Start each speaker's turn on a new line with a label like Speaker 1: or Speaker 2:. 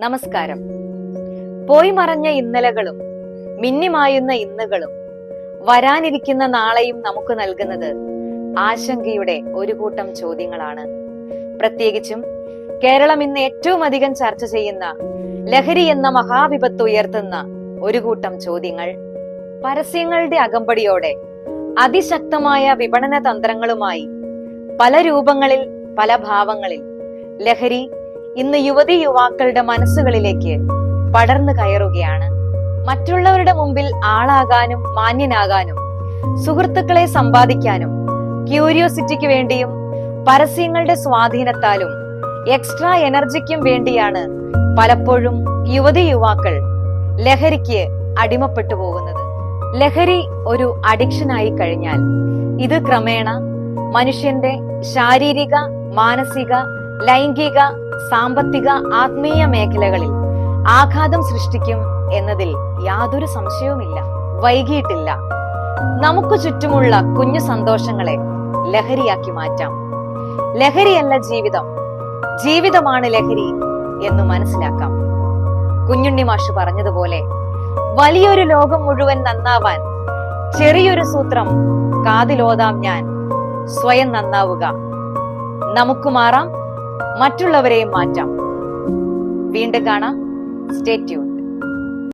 Speaker 1: നമസ്കാരം. പോയി മറഞ്ഞ ഇന്നലകളും മിന്നിമായുന്ന ഇന്നുകളും വരാനിരിക്കുന്ന നാളെയും നമുക്ക് നൽകുന്നത് ആശങ്കയുടെ ഒരു കൂട്ടം ചോദ്യങ്ങളാണ്. പ്രത്യേകിച്ചും കേരളം ഇന്ന് ഏറ്റവും അധികം ചർച്ച ചെയ്യുന്ന ലഹരി എന്ന മഹാവിപത്ത് ഉയർത്തുന്ന ഒരു കൂട്ടം ചോദ്യങ്ങൾ. പരസ്യങ്ങളുടെ അകമ്പടിയോടെ അതിശക്തമായ വിപണന തന്ത്രങ്ങളുമായി പല രൂപങ്ങളിൽ പല ഭാവങ്ങളിൽ ലഹരി ഇന്ന് യുവതി യുവാക്കളുടെ മനസ്സുകളിലേക്ക് പടർന്നു കയറുകയാണ്. മറ്റുള്ളവരുടെ മുമ്പിൽ ആളാകാനും മാന്യനാകാനും സുഹൃത്തുക്കളെ സമ്പാദിക്കാനും ക്യൂരിയോസിറ്റിക്ക് വേണ്ടിയും പരസ്യങ്ങളുടെ സ്വാധീനത്താലും എക്സ്ട്രാ എനർജിക്കും വേണ്ടിയാണ് പലപ്പോഴും യുവതി യുവാക്കൾ ലഹരിക്ക് അടിമപ്പെട്ടു പോകുന്നത്. ലഹരി ഒരു അഡിക്ഷനായി കഴിഞ്ഞാൽ ഇത് ക്രമേണ മനുഷ്യന്റെ ശാരീരിക മാനസിക ലൈംഗിക സാമ്പത്തിക ആത്മീയ മേഖലകളിൽ ആഘാതം സൃഷ്ടിക്കും എന്നതിൽ യാതൊരു സംശയവുമില്ല. വൈകിയിട്ടില്ല. നമുക്ക് ചുറ്റുമുള്ള കുഞ്ഞു സന്തോഷങ്ങളെ ലഹരിയാക്കി മാറ്റാം. ലഹരിയല്ല ജീവിതം. ജീവിതമാണ് ലഹരി എന്ന് മനസ്സിലാക്കാം. കുഞ്ഞുണ്ണി മാഷ് പറഞ്ഞതുപോലെ വലിയൊരു ലോകം മുഴുവൻ നന്നാവാൻ ചെറിയൊരു സൂത്രം കാതിലോതാം ഞാൻ സ്വയം നന്നാവുക. നമുക്ക് മാറാം. മറ്റുള്ളവരെയും മാറ്റാം. വീണ്ടും കാണാം. Stay tune